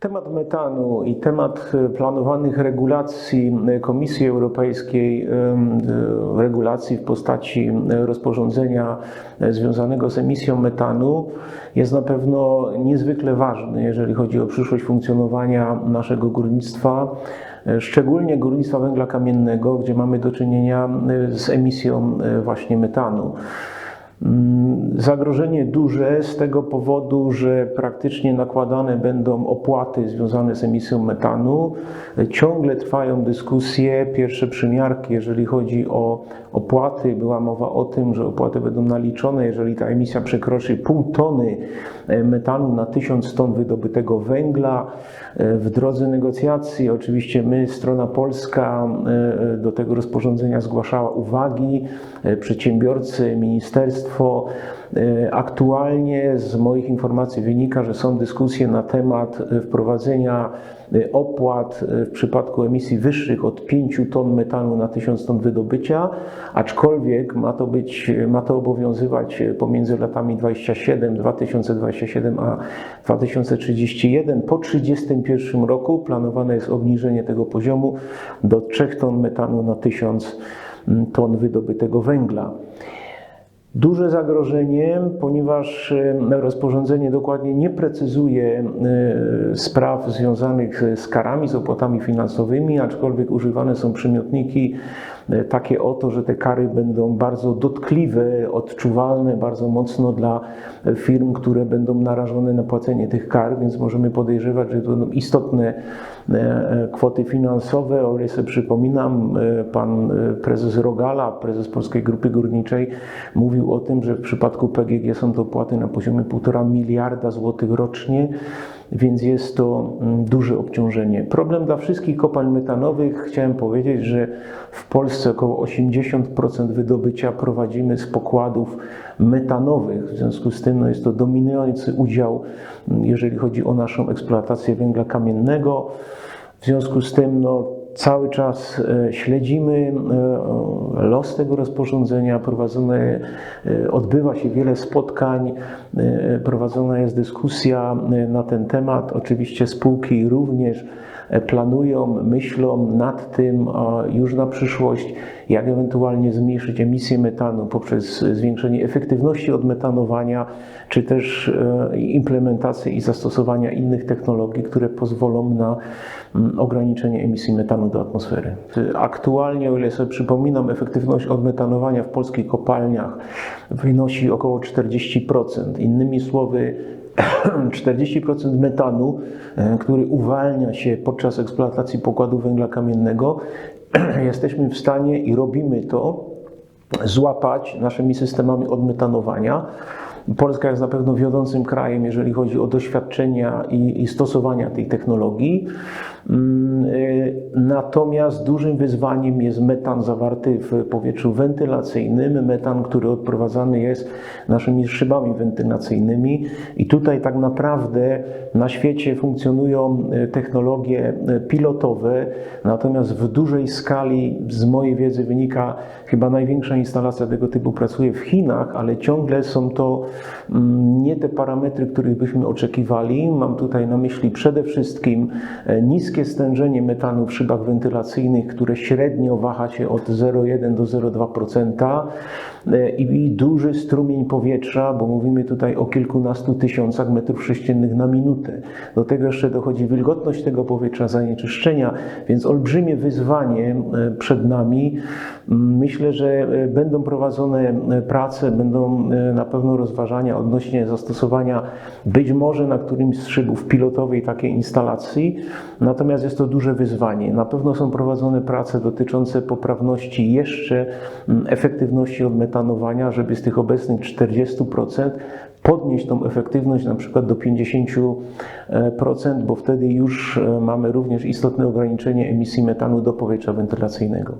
Temat metanu i temat e, planowanych regulacji e, Komisji Europejskiej, e, regulacji w postaci rozporządzenia związanego z emisją metanu jest na pewno niezwykle ważny, jeżeli chodzi o przyszłość funkcjonowania naszego górnictwa, szczególnie górnictwa węgla kamiennego, gdzie mamy do czynienia z emisją właśnie metanu. Mm, zagrożenie duże z tego powodu, że praktycznie nakładane będą opłaty związane z emisją metanu. Ciągle trwają dyskusje, pierwsze przymiarki, jeżeli chodzi o opłaty. Była mowa o tym, że opłaty będą naliczone, jeżeli ta emisja przekroczy pół tony e, metanu na tysiąc ton wydobytego węgla. E, w drodze negocjacji, oczywiście my, strona polska, e, do tego rozporządzenia zgłaszała uwagi, przedsiębiorcy, ministerstwo Państwo. E, aktualnie z moich informacji wynika, że są dyskusje na temat e, wprowadzenia e, opłat w przypadku emisji wyższych od 5 ton metanu na 1000 ton wydobycia, aczkolwiek ma to być, ma to obowiązywać pomiędzy latami 27, 2027 a 2031. Po 31 roku planowane jest obniżenie tego poziomu do 3 ton metanu na 1000 ton wydobytego węgla. Duże zagrożenie, ponieważ e, rozporządzenie dokładnie nie precyzuje e, spraw związanych z karami, z opłatami finansowymi, aczkolwiek używane są przymiotniki e, takie oto, że te kary będą bardzo dotkliwe, odczuwalne bardzo mocno dla firm, które będą narażone na płacenie tych kar, więc możemy podejrzewać, że to będą istotne kwoty finansowe. O ile sobie przypominam, pan prezes Rogala, prezes Polskiej Grupy Górniczej, mówił mówił o tym, że w przypadku PGG są to na poziomie 1,5 miliarda złotych rocznie, więc jest to mm, duże obciążenie. Problem dla wszystkich kopalń metanowych, chciałem powiedzieć, że w Polsce około 80% wydobycia prowadzimy z pokładów metanowych, w związku z tym no, jest to dominujący udział, mm, jeżeli chodzi o naszą eksploatację węgla kamiennego. W związku z tym no, Cały czas e, śledzimy e, los tego rozporządzenia, prowadzone, e, odbywa się wiele spotkań, prowadzona jest dyskusja na ten temat. Oczywiście spółki również planują, myślą nad tym już na przyszłość, jak ewentualnie zmniejszyć emisję metanu poprzez zwiększenie efektywności odmetanowania, czy też implementację i zastosowania innych technologii, które pozwolą na mm, ograniczenie emisji metanu do atmosfery. Aktualnie, o ile sobie przypominam, efektywność odmetanowania w polskich kopalniach wynosi około 40%. Innymi słowy, 40% metanu, e, który uwalnia się podczas eksploatacji pokładu węgla kamiennego, jesteśmy w stanie i robimy to złapać naszymi systemami odmetanowania. Polska jest na pewno wiodącym krajem, jeżeli chodzi o doświadczenia i, i stosowania tej technologii. Mm, y, natomiast dużym wyzwaniem jest metan zawarty w powietrzu wentylacyjnym, metan, który odprowadzany jest naszymi szybami wentylacyjnymi. I tutaj tak naprawdę na świecie funkcjonują y, technologie y, pilotowe, natomiast w dużej skali, z mojej wiedzy wynika, chyba największa instalacja tego typu pracuje w Chinach, ale ciągle są to mm, nie te parametry, których byśmy oczekiwali. Mam tutaj na myśli przede wszystkim e, niskie niskie stężenie metanu w szybach wentylacyjnych, które średnio waha się od 0,1 do 0,2% e, i duży strumień powietrza, bo mówimy tutaj o kilkunastu tysiącach metrów sześciennych na minutę. Do tego jeszcze dochodzi wilgotność tego powietrza, zanieczyszczenia, więc olbrzymie wyzwanie e, przed nami. Mm, myślę, że e, będą prowadzone prace, będą na pewno rozważania odnośnie zastosowania być może na którymś z szybów pilotowej takiej instalacji. Natomiast Natomiast jest to duże wyzwanie. Na pewno są prowadzone prace dotyczące poprawności jeszcze mm, efektywności odmetanowania, żeby z tych obecnych 40% podnieść tą efektywność na przykład do 50%, bo wtedy już e, mamy również istotne ograniczenie emisji metanu do powietrza wentylacyjnego.